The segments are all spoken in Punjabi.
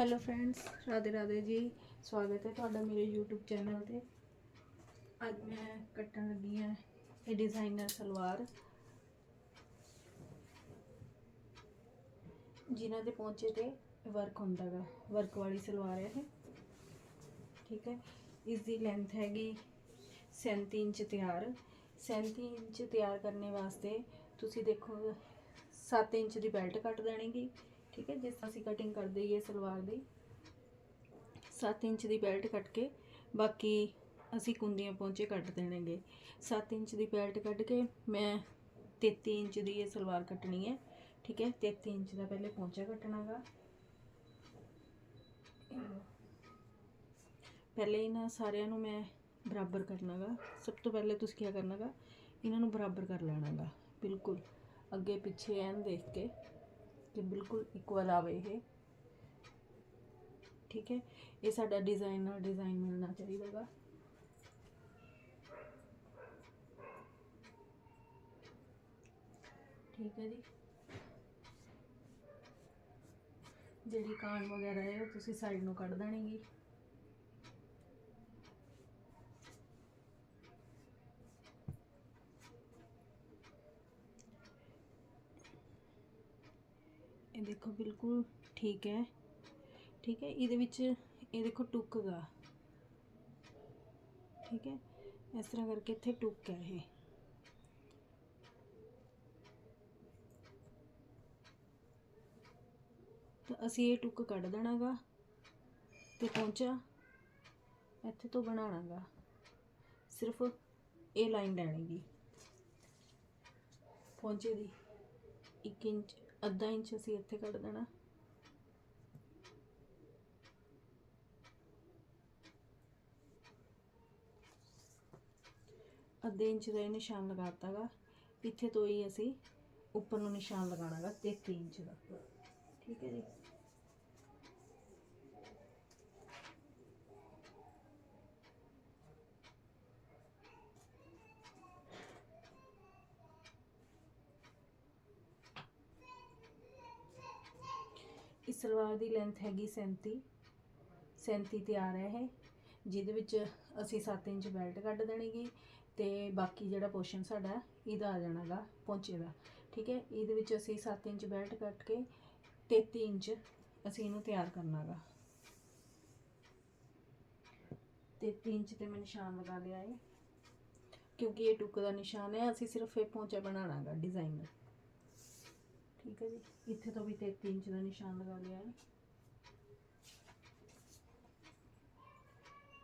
ਹੈਲੋ ਫਰੈਂਡਸ ਰਾਧੇ ਰਾਧੇ ਜੀ ਸਵਾਗਤ ਹੈ ਤੁਹਾਡਾ ਮੇਰੇ YouTube ਚੈਨਲ ਤੇ। ਅੱਜ ਮੈਂ ਕੱਟਣ ਲੱਗੀ ਹਾਂ ਇਹ ਡਿਜ਼ਾਈਨਰ ਸਲਵਾਰ, ਜਿਨ੍ਹਾਂ ਦੇ ਪਹੁੰਚੇ ਤੇ ਵਰਕ ਹੁੰਦਾਗਾ ਵਰਕ ਵਾਲੀ ਸਲਵਾਰ ਹੈ ਇਹ। ਠੀਕ ਹੈ ਇਸ ਦੀ ਲੈਂਥ ਹੈਗੀ 37 ਇੰਚ ਤਿਆਰ। 37 ਇੰਚ ਤਿਆਰ ਕਰਨੇ ਵਾਸਤੇ ਤੁਸੀਂ ਦੇਖੋ 7 ਇੰਚ ਦੀ ਬੈਲਟ ਕੱਟ ਦੇਣੀਗੀ ਠੀਕ ਹੈ, ਜਿਸ ਤਰ੍ਹਾਂ ਅਸੀਂ ਕਟਿੰਗ ਕਰਦੇ ਹੀ ਇਹ ਸਲਵਾਰ ਦੀ। 7 ਇੰਚ ਦੀ ਬੈਲਟ ਕੱਟ ਕੇ, ਬਾਕੀ ਅਸੀਂ ਕੁੰਦੀਆਂ ਪਹੁੰਚੇ ਕੱਟ ਦੇਣਗੇ। 7 ਇੰਚ ਦੀ ਬੈਲਟ ਕੱਢ ਕੇ ਮੈਂ 33 ਇੰਚ ਦੀ ਇਹ ਸਲਵਾਰ ਕੱਟਣੀ ਹੈ, ਠੀਕ ਹੈ। 33 ਇੰਚ ਦਾ ਪਹਿਲੇ ਪਹੁੰਚਾ ਕੱਟਣਾਗਾ। ਪਹਿਲੇ ਇਹਨਾਂ ਸਾਰਿਆਂ ਨੂੰ ਮੈਂ ਬਰਾਬਰ ਕਰਨਾਗਾ। ਸਭ ਤੋਂ ਪਹਿਲੇ ਤੁਸੀਂ ਕੀ ਕਰਨਾਗਾ? ਇਹਨਾਂ ਨੂੰ ਬਰਾਬਰ ਕਰ ਲੈਣਾਗਾ, ਬਿਲਕੁਲ। ਅੱਗੇ ਪਿੱਛੇ ਐਨ ਦੇਖ ਕੇ। ਕਿ ਬਿਲਕੁਲ ਇਕੁਅਲ ਆਵੇ ਇਹ। ਠੀਕ ਹੈ? ਇਹ ਸਾਡਾ ਡਿਜ਼ਾਈਨ ਨਾਲ ਡਿਜ਼ਾਈਨ ਮਿਲਣਾ ਚਾਹੀਦਾਗਾ ਠੀਕ ਹੈ ਜੀ। ਜਿਹੜੀ ਕਾਣ ਵਗੈਰਾ ਹੈ, ਉਹ ਤੁਸੀਂ ਸਾਈਡ ਨੂੰ ਕੱਢ ਦੇਣੀਗੀ ਦੇਖੋ, ਬਿਲਕੁਲ ਠੀਕ ਹੈ। ਠੀਕ ਹੈ, ਇਹਦੇ ਵਿੱਚ ਇਹ ਦੇਖੋ ਟੁੱਕ ਗਾ ਠੀਕ ਹੈ, ਇਸ ਤਰ੍ਹਾਂ ਕਰਕੇ ਇੱਥੇ ਟੁੱਕ ਹੈ ਇਹ। ਤਾਂ ਅਸੀਂ ਇਹ ਟੁੱਕ ਕੱਢ ਦੇਣਾਗਾ ਤੇ ਪਹੁੰਚਾ ਇੱਥੇ ਤੋਂ ਬਣਾਉਣਾਗਾ ਸਿਰਫ ਇਹ ਲਾਈਨ ਲੈਣੀ ਲੈਣੀਗੀ ਪਹੁੰਚੇ ਦੀ 1 ਇੰਚ ਅੱਧਾ ਇੰਚ ਅਸੀਂ ਇੱਥੇ ਕੱਢ ਦੇਣਾ। ਅੱਧੇ ਇੰਚ ਦਾ ਇਹ ਨਿਸ਼ਾਨ ਲਗਾਤਾਗਾ। ਇੱਥੇ ਤੋਂ ਹੀ ਅਸੀਂ ਉੱਪਰ ਨੂੰ ਨਿਸ਼ਾਨ ਲਗਾਣਾਗਾ 33 ਇੰਚ ਦਾ। ਠੀਕ ਹੈ ਜੀ? ਇਸ ਸਲਵਾਰ ਦੀ ਲੈਂਥ ਹੈਗੀ 37 37 ਤਿਆਰ ਹੈ ਇਹ, ਜਿਹਦੇ ਵਿੱਚ ਅਸੀਂ 7 ਇੰਚ ਬੈਲਟ ਕੱਢ ਦੇਣੀਗੀ ਤੇ ਬਾਕੀ ਜਿਹੜਾ ਪੋਰਸ਼ਨ ਸਾਡਾ, ਇਹਦਾ ਆ ਜਾਣਾਗਾ ਪਹੁੰਚੇ ਦਾ, ਠੀਕ ਹੈ? ਇਹਦੇ ਵਿੱਚ ਅਸੀਂ 7 ਇੰਚ ਬੈਲਟ ਕੱਟ ਕੇ 33 ਇੰਚ ਅਸੀਂ ਇਹਨੂੰ ਤਿਆਰ ਕਰਨਾਗਾ। 33 ਇੰਚ ਤੇ ਮੈਂ ਨਿਸ਼ਾਨ ਲਗਾ ਲਿਆ ਹੈ ਕਿਉਂਕਿ ਇਹ ਟੁੱਕ ਦਾ ਨਿਸ਼ਾਨ ਹੈ, ਅਸੀਂ ਸਿਰਫ ਇਹ ਪਹੁੰਚਾ ਬਣਾਉਣਾਗਾ ਡਿਜ਼ਾਈਨਰ ਠੀਕ ਹੈ ਜੀ। ਇੱਥੇ ਤੋਂ ਵੀ 33 ਇੰਚ ਦਾ ਨਿਸ਼ਾਨ ਲਗਾ ਲਿਆ ਹੈ।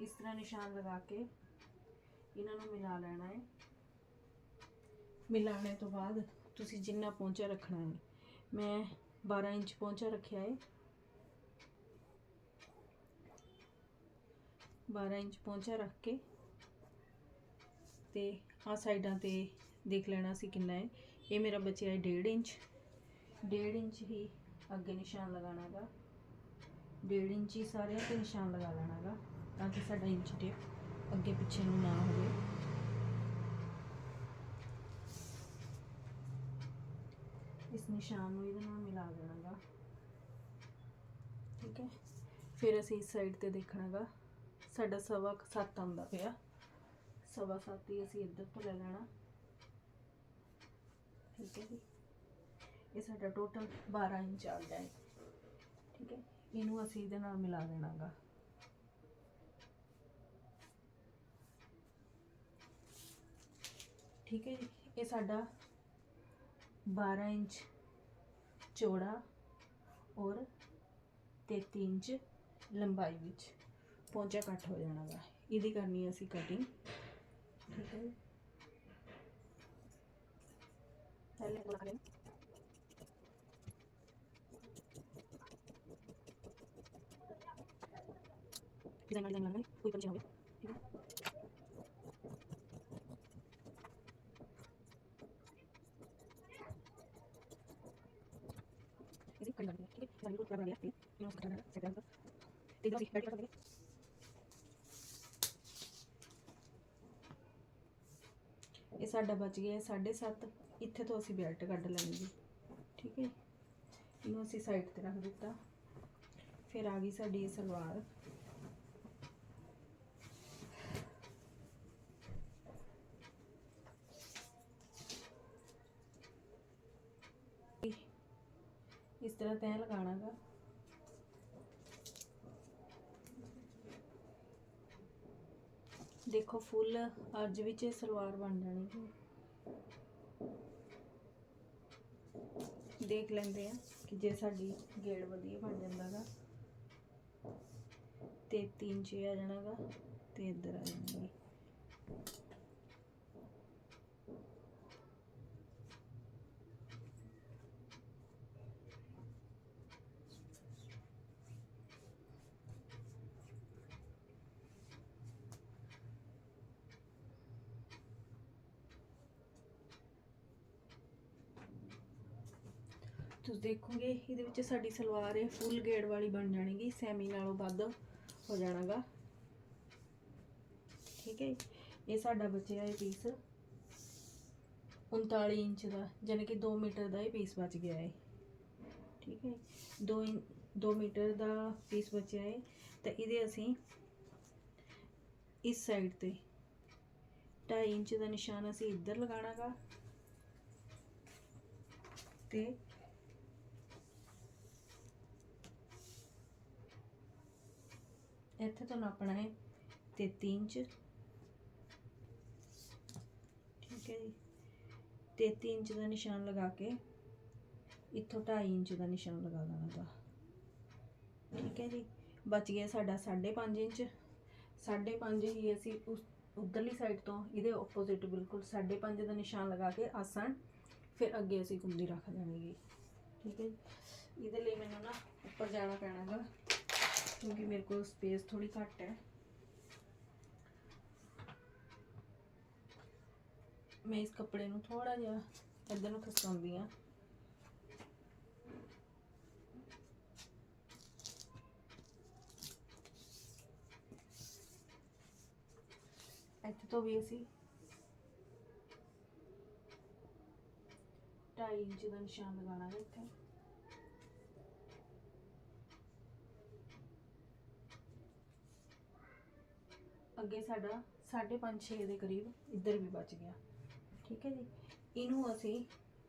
ਇਸ ਤਰ੍ਹਾਂ ਨਿਸ਼ਾਨ ਲਗਾ ਕੇ ਇਹਨਾਂ ਨੂੰ ਮਿਲਾ ਲੈਣਾ ਹੈ। ਮਿਲਾਣੇ ਤੋਂ ਬਾਅਦ ਤੁਸੀਂ ਜਿੰਨਾ ਪਹੁੰਚਾ ਰੱਖਣਾ ਹੈ, ਮੈਂ 12 ਇੰਚ ਪਹੁੰਚਾ ਰੱਖਿਆ ਹੈ। 12 ਇੰਚ ਪਹੁੰਚਾ ਰੱਖ ਕੇ ਤੇ ਆ ਸਾਈਡਾਂ ਤੇ ਦੇਖ ਲੈਣਾ ਸੀ ਕਿੰਨਾ ਹੈ। ਇਹ ਮੇਰਾ ਬਚਿਆ ਹੈ 1.5 ਇੰਚ। 1.5 ਇੰਚ ਹੀ ਅੱਗੇ ਨਿਸ਼ਾਨ ਲਗਾਣਾਗਾ 1.5 ਇੰਚ ਹੀ ਸਾਰਿਆਂ ਤੇ ਨਿਸ਼ਾਨ ਲਗਾ ਲੈਣਾਗਾ ਤਾਂ ਕਿ ਸਾਡਾ ਇੰਚ ਟੇਪ ਅੱਗੇ ਪਿੱਛੇ ਨੂੰ ਨਾ ਹੋਵੇ। ਇਸ ਨਿਸ਼ਾਨ ਨੂੰ ਇਹਦੇ ਨਾਲ ਮਿਲਾ ਦੇਣਾਗਾ ਠੀਕ ਹੈ। ਫਿਰ ਅਸੀਂ ਇਸ ਸਾਈਡ ਤੇ ਦੇਖਣਾਗਾ ਸਾਡਾ ਸਵਾ ਕੁ ਸੱਤ ਆਉਂਦਾ ਪਿਆ। ਸਵਾ ਸੱਤ ਹੀ ਅਸੀਂ ਇੱਧਰ ਤੋਂ ਲੈ ਲੈਣਾ। ਠੀਕ ਹੈ ਜੀ। ਇਹ ਸਾਡਾ ਟੋਟਲ 12 ਇੰਚ ਆ ਹੈ। ਠੀਕ ਹੈ? ਇਹਨੂੰ ਅਸੀਂ ਇਹਦੇ ਨਾਲ ਮਿਲਾ ਦੇਣਾਗਾ। ਠੀਕ ਹੈ ਜੀ? ਇਹ ਸਾਡਾ 12 ਇੰਚ ਚੌੜਾ ਔਰ 33 ਇੰਚ ਲੰਬਾਈ ਵਿੱਚ ਪਹੁੰਚਾ ਕੱਟ ਹੋ ਜਾਣਾਗਾ। ਇਹਦੀ ਕਰਨੀ ਅਸੀਂ ਕਟਿੰਗ डिजाइन डिजाइन लगाना कोई कंचे होंगे ठीक है इसी कड़ी लगा ठीक है सारी को पूरा बना लिया फिर मैं उसको हटाना सेट करना ठीक है बैठ कर देंगे ਇਹ ਸਾਡਾ ਬਚ ਗਿਆ 7.5 ਇੱਥੇ ਤੋਂ ਅਸੀਂ ਬੈਲਟ ਕੱਢ ਲੈਣੀ ਜੀ ਠੀਕ ਹੈ ਇਹਨੂੰ ਅਸੀਂ ਸਾਈਡ ਤੇ ਰੱਖ ਦਿੱਤਾ ਫਿਰ ਆ ਗਈ ਸਾਡੀ ਇਹ ਸਲਵਾਰ ਇਸ ਤਰ੍ਹਾਂ ਤੈਅ ਲਗਾਉਣਾ ਦੇਖੋ, ਫੁੱਲ ਅੱਜ ਵਿੱਚ ਇਹ ਸਲਵਾਰ ਬਣ ਜਾਣੀ ਜੀ ਦੇਖ ਲੈਂਦੇ ਆ ਕਿ ਜੇ ਸਾਡੀ ਗੇੜ ਵਧੀਆ ਬਣ ਜਾਂਦਾ ਗਾ। ਤੇ 3 ਇੰਚ ਆ ਜਾਣਾ ਗਾ ਤੇ ਇੱਧਰ ਆ ਜਾਣਗੇ। ਤੁਸੀਂ ਦੇਖੋਗੇ, ਇਹਦੇ ਵਿੱਚ ਸਾਡੀ ਸਲਵਾਰ ਇਹ ਫੁੱਲ ਗੇੜ ਵਾਲੀ ਬਣ ਜਾਣੀਗੀ ਸੈਮੀ ਨਾਲੋਂ ਵੱਧ ਹੋ ਜਾਣਾਗਾ। ਠੀਕ ਹੈ ਇਹ ਸਾਡਾ ਬਚਿਆ ਇਹ ਪੀਸ 39 ਇੰਚ ਦਾ ਯਾਨੀ ਕਿ 2 ਮੀਟਰ ਦਾ ਇਹ ਪੀਸ ਬਚ ਗਿਆ ਹੈ ਠੀਕ ਹੈ 2 2 ਮੀਟਰ ਦਾ ਪੀਸ ਬਚਿਆ ਹੈ ਤਾਂ ਇਹਦੇ ਅਸੀਂ ਇਸ ਸਾਈਡ ਤੇ 2.5 ਇੰਚ ਦਾ ਨਿਸ਼ਾਨ ਅਸੀਂ ਇੱਧਰ ਲਗਾਣਾਗਾ ਤੇ ਇੱਥੇ ਤੋਂ ਨਾਪਣਾ ਹੈ 33 ਇੰਚ ਠੀਕ ਹੈ ਜੀ। 33 ਇੰਚ ਦਾ ਨਿਸ਼ਾਨ ਲਗਾ ਕੇ, ਇੱਥੋਂ 2.5 ਇੰਚ ਦਾ ਨਿਸ਼ਾਨ ਲਗਾ ਦੇਣਾ ਦਾ ਠੀਕ ਹੈ ਜੀ। ਬਚ ਗਿਆ ਸਾਡਾ 5.5 ਇੰਚ। 5.5 ਹੀ ਅਸੀਂ ਉਸ ਉਧਰਲੀ ਸਾਈਡ ਤੋਂ ਇਹਦੇ ਆਪੋਜ਼ਿਟ ਬਿਲਕੁਲ 5.5 ਦਾ ਨਿਸ਼ਾਨ ਲਗਾ ਕੇ ਆਸਣ, ਫਿਰ ਅੱਗੇ ਅਸੀਂ ਗੁੰਦੀ ਰੱਖ ਦੇਣਗੇ ਠੀਕ ਹੈ ਜੀ। ਇਹਦੇ ਲਈ ਮੈਨੂੰ ਨਾ ਉੱਪਰ ਜਾਣਾ ਪੈਣਾਗਾ ਕਿਉਂਕਿ ਮੇਰੇ ਕੋਲ ਸਪੇਸ ਥੋੜੀ ਘੱਟ ਹੈ। ਮੈਂ ਇਸ ਕੱਪੜੇ ਨੂੰ ਥੋੜਾ ਜਿਹਾ ਇੱਧਰ ਨੂੰ ਖਿਸਕਾਉਂਦੀ ਆ ਇੱਥੇ ਤੋਂ ਵੀ ਅਸੀਂ 2.5 ਇੰਚ ਦਾ ਨਿਸ਼ਾਨ ਲਗਾਉਣਾ ਹੈ ਇੱਥੇ। ਅੱਗੇ ਸਾਡਾ 5.5 6 ਦੇ ਕਰੀਬ ਇੱਧਰ ਵੀ ਬਚ ਗਿਆ। ਠੀਕ ਹੈ ਜੀ? ਇਹਨੂੰ ਅਸੀਂ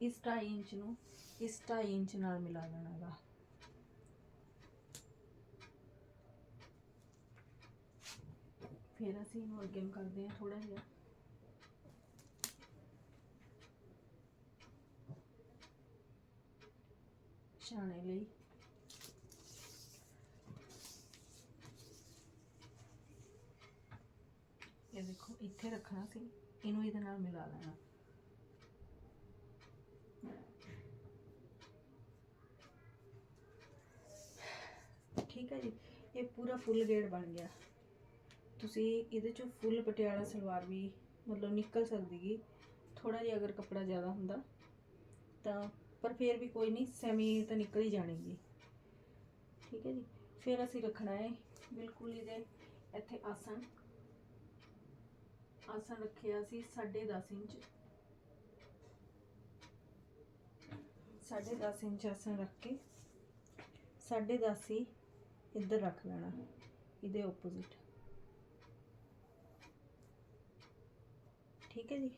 ਇਸ 2.5 ਇੰਚ ਨੂੰ ਇਸ 2.5 ਇੰਚ ਨਾਲ ਮਿਲਾ ਦੇਣਾ ਹੈਗਾ ਫਿਰ ਅਸੀਂ ਇਹਨੂੰ ਅੱਗੇ ਨੂੰ ਕਰਦੇ ਹਾਂ ਥੋੜਾ ਜਿਹਾ। ਛਾਣੇ ਲਈ ਇਹ ਦੇਖੋ ਇੱਥੇ ਰੱਖਣਾ ਸੀ, ਇਹਨੂੰ ਇਹਦੇ ਨਾਲ ਮਿਲਾ ਲੈਣਾ। ਠੀਕ ਹੈ ਜੀ, ਇਹ ਪੂਰਾ ਫੁੱਲ ਗੇੜ ਬਣ ਗਿਆ। ਤੁਸੀਂ ਇਹਦੇ ਚੋਂ ਫੁੱਲ ਪਟਿਆਲਾ ਸਲਵਾਰ ਵੀ ਮਤਲਬ ਨਿਕਲ ਸਕਦੀ ਗੀ। ਥੋੜਾ ਜਿਹਾ ਅਗਰ ਕੱਪੜਾ ਜ਼ਿਆਦਾ ਹੁੰਦਾ, ਤਾਂ, ਪਰ ਫਿਰ ਵੀ ਕੋਈ ਨਹੀਂ, ਸੈਮੀ ਤਾਂ ਨਿਕਲ ਹੀ ਜਾਣੀਗੀ ਠੀਕ ਹੈ ਜੀ, ਫਿਰ ਅਸੀਂ ਰੱਖਣਾ ਹੈ ਬਿਲਕੁਲ ਇਹਦੇ ਇੱਥੇ ਆਸਣ। ਆਸਣ ਰੱਖਿਆ ਸੀ 10.5 ਇੰਚ। 10.5 ਇੰਚ ਆਸਣ ਰੱਖ ਕੇ 10.5 ਹੀ ਇੱਧਰ ਰੱਖ ਲੈਣਾ, ਇਹਦੇ ਆਪੋਜ਼ਿਟ ਠੀਕ ਹੈ ਜੀ?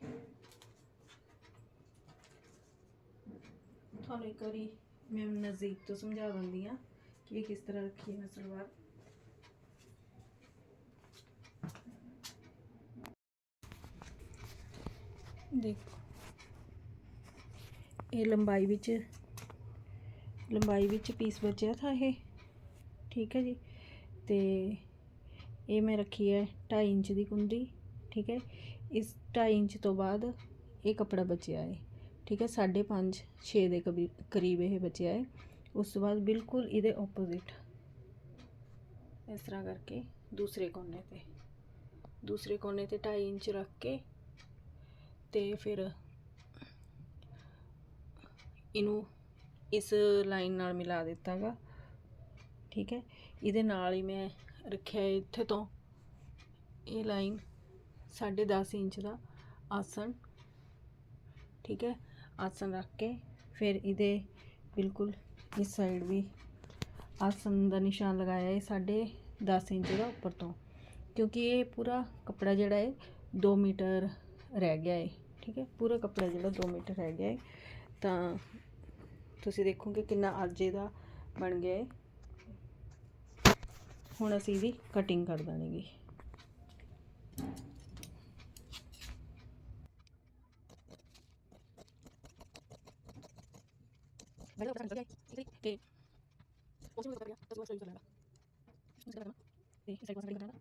ਤੁਹਾਨੂੰ ਇੱਕ ਵਾਰੀ ਮੈਂ ਨਜ਼ਦੀਕ ਤੋਂ ਸਮਝਾ ਦਿੰਦੀ ਆ ਕਿ ਇਹ ਕਿਸ ਤਰ੍ਹਾਂ ਰੱਖੀ ਹੈ ਮੈਂ ਸਲਵਾਰ। ਦੇਖੋ। ਇਹ ਲੰਬਾਈ ਵਿੱਚ ਲੰਬਾਈ ਵਿੱਚ ਪੀਸ ਬਚਿਆ ਥਾ ਇਹ। ਠੀਕ ਹੈ ਜੀ। ਤੇ ਇਹ ਮੈਂ ਰੱਖੀ ਹੈ 2.5 ਇੰਚ ਦੀ ਕੁੰਡੀ, ਠੀਕ ਹੈ। ਇਸ 2.5 ਇੰਚ ਤੋਂ ਬਾਅਦ ਇਹ ਕੱਪੜਾ ਬਚਿਆ ਹੈ। ਠੀਕ ਹੈ 5.5 6 ਦੇ ਕਬੀ- ਕਰੀਬ ਇਹ ਬਚਿਆ ਹੈ। ਉਸ ਤੋਂ ਬਾਅਦ ਬਿਲਕੁਲ ਇਹਦੇ ਆਪੋਜ਼ਿਟ ਇਸ ਤਰ੍ਹਾਂ ਕਰਕੇ ਦੂਸਰੇ ਕੋਨੇ ਤੇ। ਦੂਸਰੇ ਕੋਨੇ ਤੇ 2.5 ਇੰਚ ਰੱਖ ਕੇ ਤੇ ਫਿਰ ਇਹਨੂੰ ਇਸ ਲਾਈਨ ਨਾਲ ਮਿਲਾ ਦਿੱਤਾਗਾ। ਠੀਕ ਹੈ? ਇਹਦੇ ਨਾਲ ਹੀ ਮੈਂ ਰੱਖਿਆ ਇੱਥੇ ਤੋਂ ਇਹ ਲਾਈਨ 10.5 ਇੰਚ ਦਾ ਆਸਣ। ਠੀਕ ਹੈ? ਆਸਣ ਰੱਖ ਕੇ ਫਿਰ ਇਹਦੇ ਬਿਲਕੁਲ ਇਸ ਸਾਈਡ ਵੀ ਆਸਣ ਦਾ ਨਿਸ਼ਾਨ ਲਗਾਇਆ ਹੈ ਸਾਡੇ 10 ਇੰਚ ਦਾ ਉੱਪਰ ਤੋਂ। ਕਿਉਂਕਿ ਇਹ ਪੂਰਾ ਕੱਪੜਾ ਜਿਹੜਾ ਹੈ 2 ਮੀਟਰ ਰਹਿ ਗਿਆ ਹੈ ਠੀਕ ਹੈ? ਪੂਰਾ ਕੱਪੜਾ ਜਿਹੜਾ 2 ਮੀਟਰ ਰਹਿ ਗਿਆ ਹੈ। ਤਾਂ ਤੁਸੀਂ ਦੇਖੋਗੇ ਕਿੰਨਾ ਅੱਜ ਇਹਦਾ ਬਣ ਗਿਆ ਹੈ। ਹੁਣ ਅਸੀਂ ਇਹਦੀ ਕਟਿੰਗ ਕਰ ਦਾਂਗੇ ਬੜਾ ਬੜਾ ਨਿਕਲ ਗਿਆ ਤੇ ਉਸ ਨੂੰ ਕਰ ਗਿਆ ਤਾਂ ਉਸ ਨੂੰ ਕਰਨਾ ਇਸ ਕਰਨਾ ਤੇ ਇਸ ਕਰਨਾ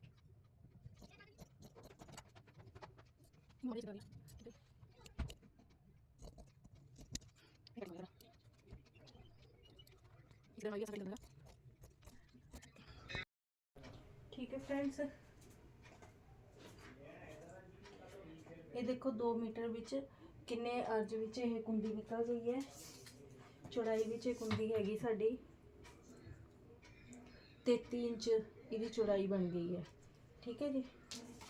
ਮੋੜੀ ਕਰ ਗਿਆ ਇਹ ਕਰਨਾ ਇਧਰ ਆਇਆ ਸਾਈਡ ਕਰਨਾ ਠੀਕ ਹੈ ਫਰੈਂਡਸ ਇਹ ਦੇਖੋ 2 ਮੀਟਰ ਵਿੱਚ ਕਿੰਨੇ ਅਰਜ ਵਿੱਚ ਇਹ ਕੁੰਡੀ ਨਿਕਲ ਗਈ ਹੈ। ਚੌੜਾਈ ਵਿੱਚ ਇਹ ਕੁੰਡੀ ਹੈਗੀ ਸਾਡੀ 33 ਇੰਚ, ਇਹਦੀ ਚੌੜਾਈ ਬਣ ਗਈ ਹੈ। ਠੀਕ ਹੈ ਜੀ?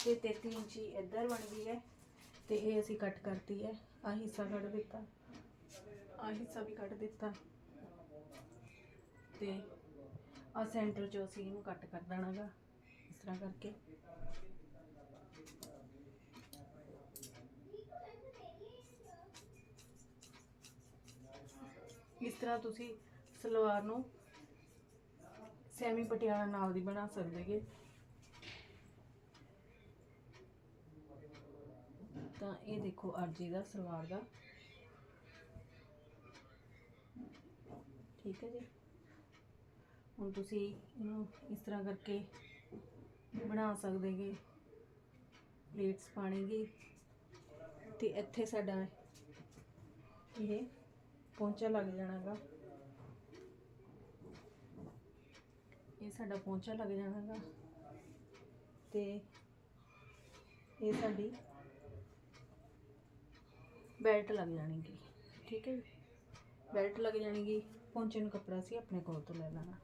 ਤੇ 33 ਇੰਚ ਹੀ ਇੱਧਰ ਬਣ ਗਈ ਹੈ ਤੇ ਇਹ ਅਸੀਂ ਕੱਟ ਕਰਤੀ ਹੈ। ਆ ਹਿੱਸਾ ਕੱਢ ਦਿੱਤਾ। ਆ ਹਿੱਸਾ ਵੀ ਕੱਟ ਦਿੱਤਾ। ਤੇ ਆ ਸੈਂਟਰ ਚੋਂ ਅਸੀਂ ਇਹਨੂੰ ਕੱਟ ਕਰ ਦੇਣਾਗਾ, ਇਸ ਤਰ੍ਹਾਂ ਕਰਕੇ। ਇਸ ਤਰ੍ਹਾਂ ਤੁਸੀਂ ਸਲਵਾਰ ਨੂੰ ਸੈਮੀ ਪਟਿਆਲਾ ਨਾਲ ਦੀ ਬਣਾ ਸਕਦੇ ਜੇ। ਤਾਂ ਇਹ ਦੇਖੋ ਅਰਜੀ ਦਾ, ਸਲਵਾਰ ਦਾ। ਠੀਕ ਹੈ ਜੀ। ਹੁਣ ਤੁਸੀਂ ਇਹਨੂੰ ਇਸ ਤਰ੍ਹਾਂ ਕਰਕੇ ਬਣਾ ਸਕਦੇ ਜੇ। ਪਲੇਟਸ ਪਾਣੀਗੇ ਤੇ ਇੱਥੇ ਸਾਡਾ ਇਹ ਪਹੁੰਚਾ ਲੱਗ ਜਾਣਾਗਾ। ਇਹ ਸਾਡਾ ਪਹੁੰਚਾ ਲੱਗ ਜਾਣਾਗਾ। ਤੇ ਇਹ ਸਾਡੀ ਬੈਲਟ ਲੱਗ ਜਾਣੀਗੀ ਠੀਕ ਹੈ ਬੈਲਟ ਲੱਗ ਜਾਣੀਗੀ ਪਹੁੰਚੇ ਨੂੰ ਕੱਪੜਾ ਸੀ ਆਪਣੇ ਕੋਲ ਤੋਂ ਲੈ ਲੈਣਾ।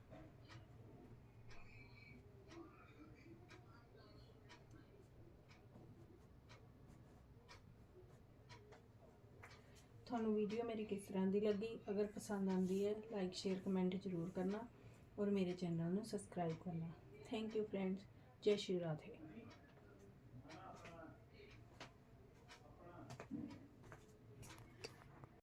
ਤੁਹਾਨੂੰ ਵੀਡੀਓ ਮੇਰੀ ਕਿਸ ਤਰ੍ਹਾਂ ਦੀ ਲੱਗੀ? ਅਗਰ ਪਸੰਦ ਆਉਂਦੀ ਹੈ ਲਾਈਕ ਸ਼ੇਅਰ ਕਮੈਂਟ ਜ਼ਰੂਰ ਕਰਨਾ ਔਰ ਮੇਰੇ ਚੈਨਲ ਨੂੰ ਸਬਸਕ੍ਰਾਈਬ ਕਰਨਾ। ਥੈਂਕ ਯੂ ਫਰੈਂਡਸ ਜੈ ਸ਼੍ਰੀ ਰਾਧੇ।